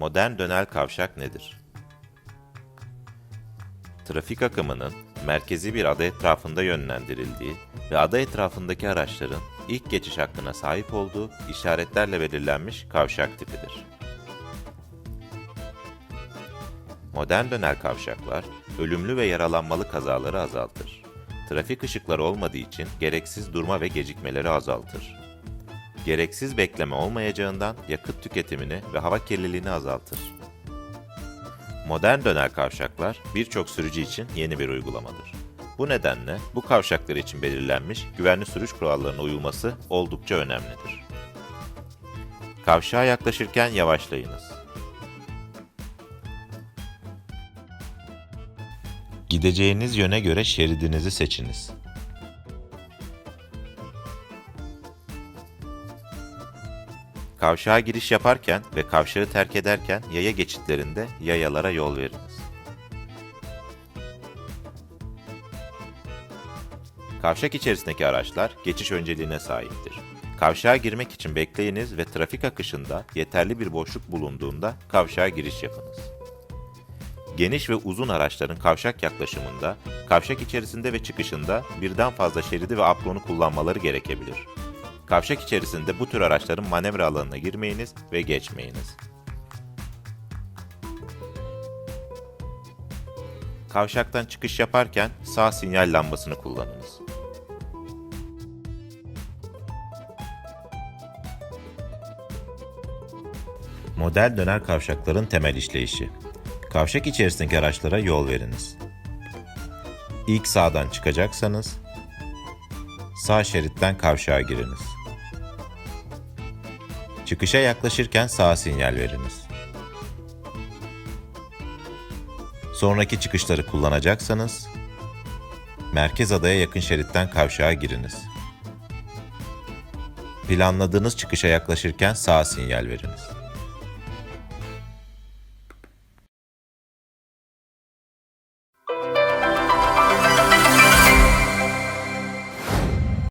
Modern dönel kavşak nedir? Trafik akımının merkezi bir ada etrafında yönlendirildiği ve ada etrafındaki araçların ilk geçiş hakkına sahip olduğu işaretlerle belirlenmiş kavşak tipidir. Modern dönel kavşaklar ölümlü ve yaralanmalı kazaları azaltır. Trafik ışıkları olmadığı için gereksiz durma ve gecikmeleri azaltır. Gereksiz bekleme olmayacağından yakıt tüketimini ve hava kirliliğini azaltır. Modern dönel kavşaklar birçok sürücü için yeni bir uygulamadır. Bu nedenle bu kavşaklar için belirlenmiş güvenli sürüş kurallarına uyulması oldukça önemlidir. Kavşağa yaklaşırken yavaşlayınız. Gideceğiniz yöne göre şeridinizi seçiniz. Kavşağa giriş yaparken ve kavşağı terk ederken yaya geçitlerinde yayalara yol veriniz. Kavşak içerisindeki araçlar geçiş önceliğine sahiptir. Kavşağa girmek için bekleyiniz ve trafik akışında yeterli bir boşluk bulunduğunda kavşağa giriş yapınız. Geniş ve uzun araçların kavşak yaklaşımında, kavşak içerisinde ve çıkışında birden fazla şeridi ve apronu kullanmaları gerekebilir. Kavşak içerisinde bu tür araçların manevra alanına girmeyiniz ve geçmeyiniz. Kavşaktan çıkış yaparken sağ sinyal lambasını kullanınız. Model döner kavşakların temel işleyişi. Kavşak içerisindeki araçlara yol veriniz. İlk sağdan çıkacaksanız sağ şeritten kavşağa giriniz. Çıkışa yaklaşırken sağ sinyal veriniz. Sonraki çıkışları kullanacaksanız merkez adaya yakın şeritten kavşağa giriniz. Planladığınız çıkışa yaklaşırken sağ sinyal veriniz.